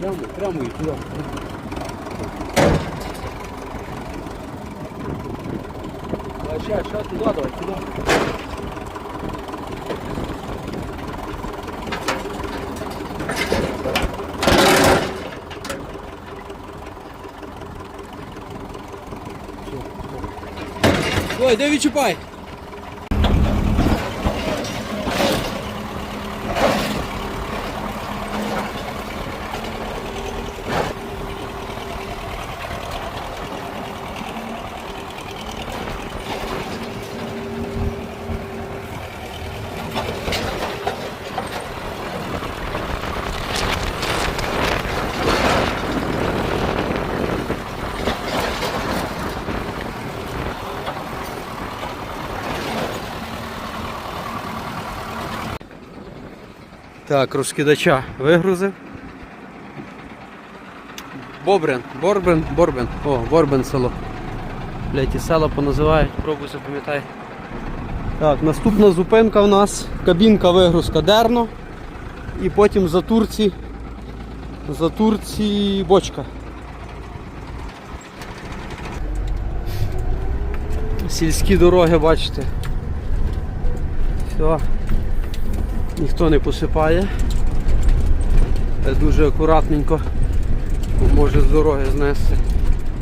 прямо і туди. Давай ще, ще давай, туди. Ой, де відчіпай? Так, розкидача вигрузив. Бобрин, Борбин, Борбин. О, Борбин село. Блять, і села поназивають, пробуй запам'ятай. Так, наступна зупинка у нас кабінка вигрузка Дерно. І потім за Турці. За Турці бочка. Сільські дороги, бачите. Все. Ніхто не посипає. Дуже акуратненько може з дороги знести.